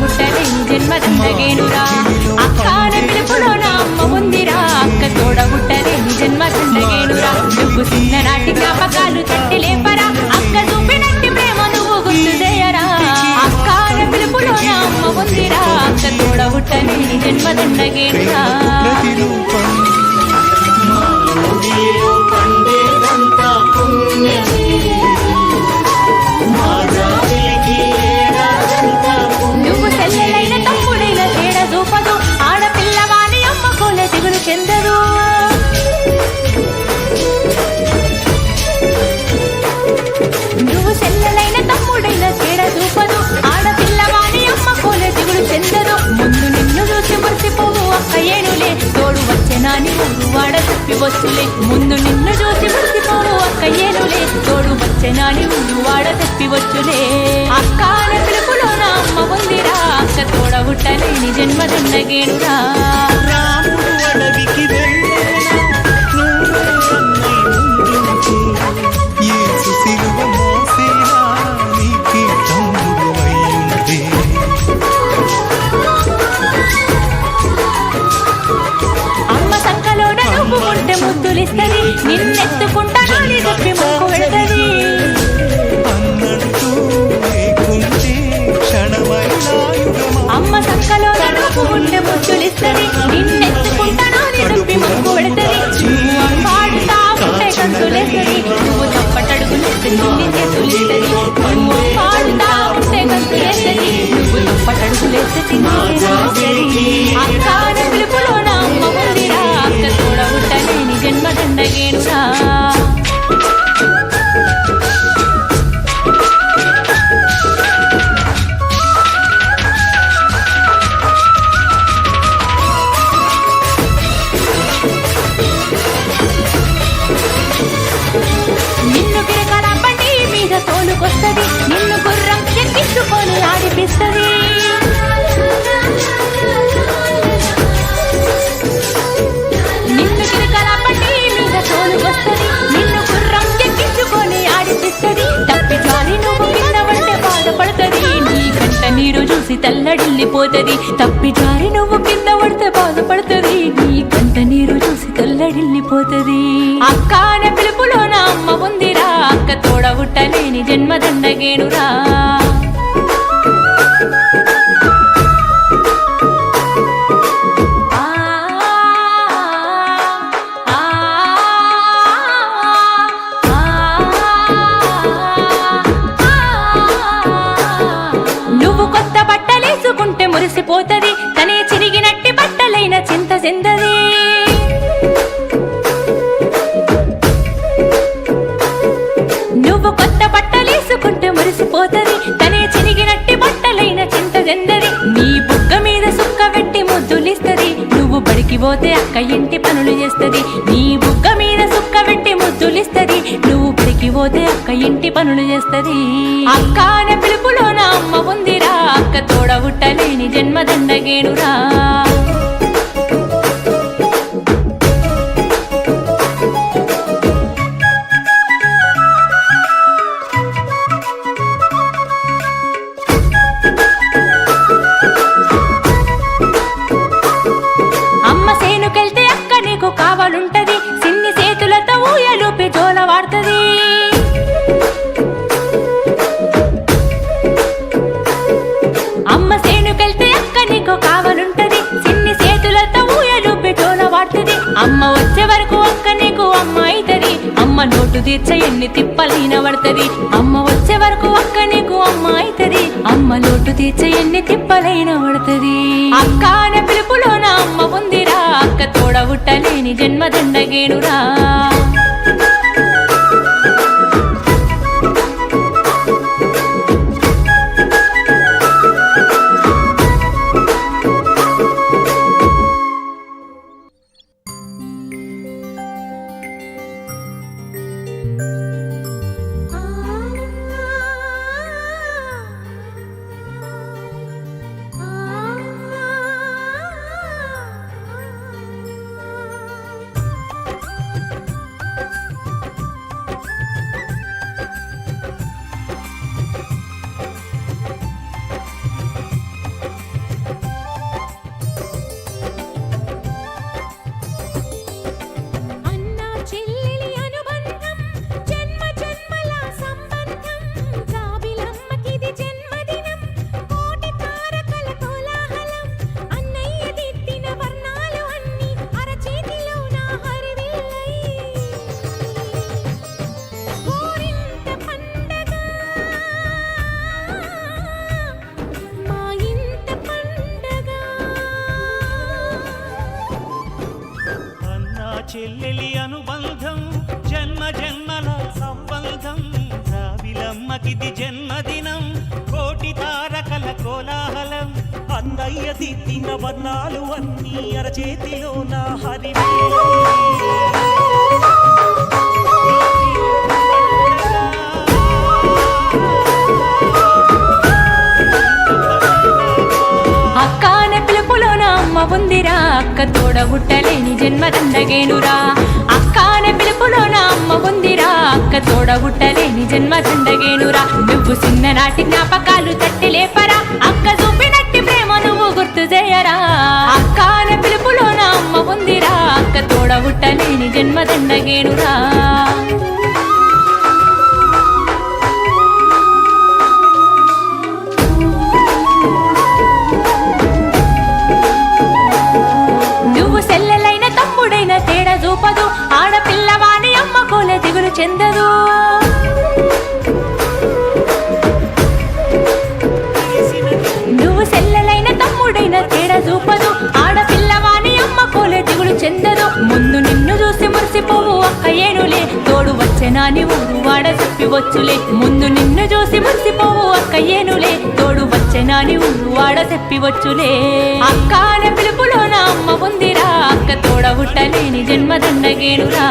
తోడబుట్టలేని జన్మ దండగేనురా వాడ చెప్పి వచ్చులే ముందు నిన్ను చూసి మురిసిపోవు అక్క ఏనులే తోడు వచ్చెనాని ఉండు వాడ తెప్పి వచ్చులే. అక్క అనే పిలుపులో నా అమ్మ ఉందిరా. అక్క తోడ తోడబుట్టలేని జన్మదున్నగేనురా రాముడు అడవికి వెళ్ళి. అమ్మ సంకలోన నువ్వు ఉంటే ముద్దులిస్తది నిన్నెత్తుకుంటా నాని చెప్పి ముక్కు క్షణమైనాయుగమా అమ్మ సంకలోన నువ్వు ఉంటే ముద్దులిస్తది చూసి తెల్లడిల్లిపోతది. తప్పి జారి నువ్వు కింద పడితే బాధపడుతుంది. నీ కంట నీరు చూసి తెల్లడిల్లిపోతది. అక్క అనే పిలుపులో నా అమ్మ ఉందిరా. అక్క తోడబుట్టలేని జన్మదండగేనురా. పోతే అక్క ఇంటి పనులు చేస్తది. నీ బుక్క మీద సుక్క పెట్టి ముద్దులిస్తది. నువ్వు బడికి పోతే అక్క ఇంటి పనులు చేస్తది. అక్క అనే పిలుపులో నా అమ్మ ఉందిరా. అక్క తోడబుట్టలేని జన్మదండగేనురా. తీర్చ ఎన్ని తిప్పలైన పడుతుంది? అమ్మ వచ్చే వరకు అక్క నీకు అమ్మ అవుతుంది అమ్మ లోటు తీర్చ ఎన్ని తిప్పలైన పడుతుంది? అక్క అనే పిలుపులో నా అమ్మ ఉందిరా. అక్క తోడబుట్టలేని జన్మదండగేనురా. చెల్లెలి అనుబంధం జన్మ జన్మల సంబంధం. రావిలమ్మకిది జన్మదినం కోటి తారకల కోలాహలం. అందయ్య దిద్దిన వర్ణాలు అన్ని అరచేతిలో నా హరి అక్క తోడగుట్టలే పిలుపులో నా అక్క జన్మదండగేనురా. అనే పిలుపులో నా అమ్మ ఉందిరా. అక్క తోడబుట్టలేని జన్మదండగేనురా. నువ్వు చిన్ననాటి జ్ఞాపకాలు తట్టి లేపరా. అక్క చూపినట్టి ప్రేమ నువ్వు గుర్తు చేయరా. అక్క అనే పిలుపులో నా అమ్మ ఉందిరా. అక్క తోడబుట్టలేని జన్మదండగేనురా. నువ్వు నాని ఊరు వాడ చెప్పి వచ్చులే. ముందు నిన్ను చూసి మురిసిపోవు అక్క ఏనులే. తోడు వచ్చెనాని ఊరు వాడ చెప్పి వచ్చులే. అక్క అనే పిలుపులో నా అమ్మ ఉందిరా. అక్క తోడ పుట్టలేని జన్మదండగేనురా.